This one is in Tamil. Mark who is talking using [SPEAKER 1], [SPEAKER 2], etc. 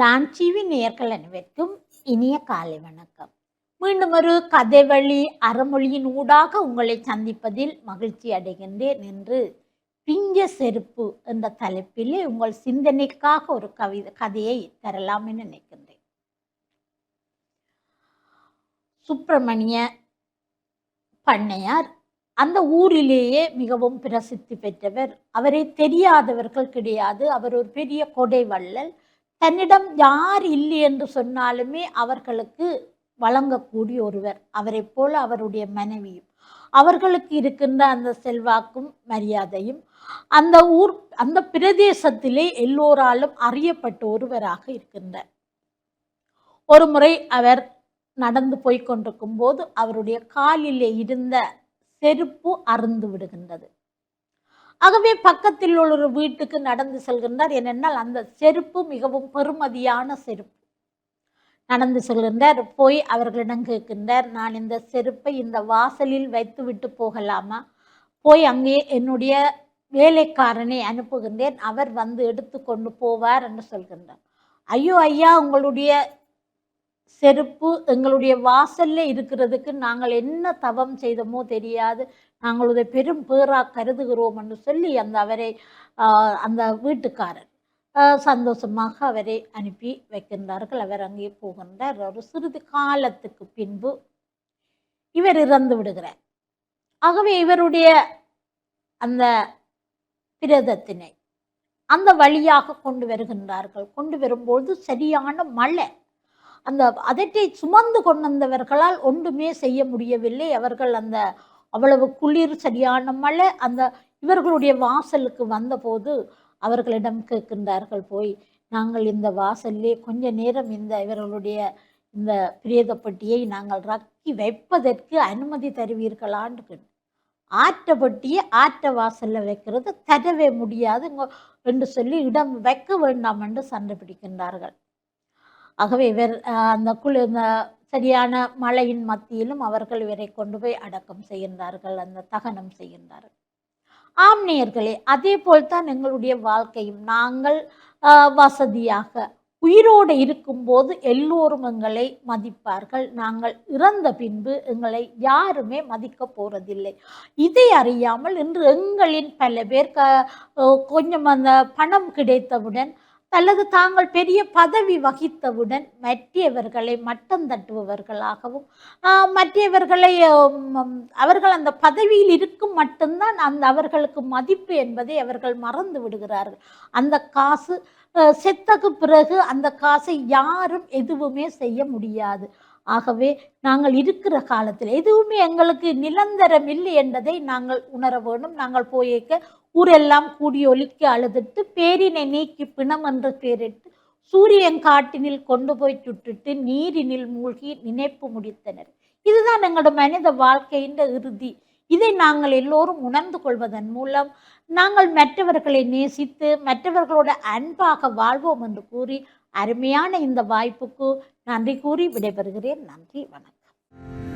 [SPEAKER 1] நான் டிவி நேர்கள் அனைவருக்கும் இனிய காலை வணக்கம். மீண்டும் ஒரு கதை வழி அறமொழியின் ஊடாக உங்களை சந்திப்பதில் மகிழ்ச்சி அடைகின்றேன் என்று பிஞ்ச செருப்பு என்ற தலைப்பிலே உங்கள் சிந்தனைக்காக ஒரு கவிதை கதையை தரலாம் என நினைக்கின்றேன். சுப்பிரமணிய பண்ணையார் அந்த ஊரிலேயே மிகவும் பிரசித்தி பெற்றவர். அவரை தெரியாதவர்கள் கிடையாது. அவர் ஒரு பெரிய கொடை வள்ளல். தன்னிடம் யார் இல்லை என்று சொன்னாலுமே அவர்களுக்கு வழங்கக்கூடிய ஒருவர். அவரைப் போல அவருடைய மனைவியும். அவர்களுக்கு இருக்கின்ற அந்த செல்வாக்கும் மரியாதையும் அந்த ஊர் அந்த பிரதேசத்திலே எல்லோராலும் அறியப்பட்ட ஒருவராக இருக்கின்றார். ஒரு முறை அவர் நடந்து போய் கொண்டிருக்கும் போது அவருடைய காலிலே இருந்த செருப்பு அருந்து விடுகின்றது. ஆகவே பக்கத்தில் உள்ள ஒரு வீட்டுக்கு நடந்து செல்கின்றார். ஏனென்றால் அந்த செருப்பு மிகவும் பெருமதியான செருப்பு. நடந்து செல்கின்றார் போய் அவர்களிடம் கேட்கின்றார் நான் இந்த செருப்பை இந்த வாசலில் வைத்து விட்டு போகலாமா? போய் அங்கே என்னுடைய வேலைக்காரனை அனுப்புகின்றேன். அவர் வந்து எடுத்து கொண்டு போவார் என்று சொல்கின்றார். ஐயோ ஐயா உங்களுடைய செருப்பு எங்களுடைய வாசல்ல இருக்கிறதுக்கு நாங்கள் என்ன தவம் செய்தோமோ தெரியாது. நாங்கள் பெரும் பேரா கருதுகிறோம் என்று சொல்லி அந்த அவரை அந்த வீட்டுக்காரர் சந்தோஷமாக அவரை அனுப்பி வைக்கின்றார்கள். அவர் அங்கே போகின்றார். ஒரு சிறிது காலத்துக்கு பின்பு இவர் இறந்து விடுகிறார். ஆகவே இவருடைய அந்த பிரதத்தினை அந்த வழியாக கொண்டு வருகின்றார்கள். கொண்டு வரும்பொழுது சரியான மழை. அந்த அதட்டை சுமந்து கொண்டவர்களால் ஒன்றுமே செய்ய முடியவில்லை. அவர்கள் அந்த அவ்வளவு குளிர் சரியான மழை அந்த இவர்களுடைய வாசலுக்கு வந்தபோது அவர்களிடம் கேட்கின்றார்கள் போய் நாங்கள் இந்த வாசல்லே கொஞ்ச நேரம் இந்த இவர்களுடைய இந்த பிரேதப்பட்டியை நாங்கள் ரக்கி வைப்பதற்கு அனுமதி தருவீர்களான்னு கேட்டு ஆற்றப்பட்டியை ஆற்ற வாசலில் வைக்கிறது தரவே முடியாது. என்று சொல்லி இடம் வைக்க வேண்டாம் என்று சண்டை பிடிக்கின்றார்கள். ஆகவே இவர் அந்த குளு இந்த சரியான மழையின் மத்தியிலும் அவர்கள் இவரை கொண்டு போய் அடக்கம் செய்கின்றார்கள் அந்த தகனம் செய்கின்றார்கள். ஆம்னியர்களே அதே அதே போல்தான் எங்களுடைய வாழ்க்கையும். நாங்கள் வசதியாக உயிரோடு இருக்கும்போது எல்லோரும் எங்களை மதிப்பார்கள். நாங்கள் இறந்த பின்பு எங்களை யாருமே மதிக்க போறதில்லை. இதை அறியாமல் இன்று எங்களின் பல பேர் க கொஞ்சம் அந்த பணம் கிடைத்தவுடன் அல்லது தாங்கள் பெரிய பதவி வகித்தவுடன் மற்றவர்களை மட்டம் தட்டுபவர்களாகவும் மற்றியவர்களை மற்றவர்களை அவர்கள் அந்த பதவியில் இருக்கும் மட்டும்தான் அந்த அவர்களுக்கு மதிப்பு என்பதை அவர்கள் மறந்து விடுகிறார்கள். அந்த காசு செத்தக்கு பிறகு அந்த காசை யாரும் எதுவுமே செய்ய முடியாது. ஆகவே நாங்கள் இருக்கிற காலத்தில் எதுவுமே எங்களுக்கு நிரந்தரம் இல்லை என்பதை நாங்கள் உணர வேண்டும். நாங்கள் போயிருக்க ஊரெல்லாம் கூடி ஒலிக்க அழுதுட்டு பேரினை நீக்கி பிணம் என்று பேரிட்டு சூரியன் காட்டினில் கொண்டு போய் சுட்டுட்டு நீரினில் மூழ்கி நினைப்பு முடித்தனர். இதுதான் எங்களோட மனித வாழ்க்கையின் இறுதி. இதை நாங்கள் எல்லோரும் உணர்ந்து கொள்வதன் மூலம் நாங்கள் மற்றவர்களை நேசித்து மற்றவர்களோட அன்பாக வாழ்வோம் என்று கூறி அருமையான இந்த வாய்ப்புக்கு நன்றி கூறி விடைபெறுகிறேன். நன்றி வணக்கம்.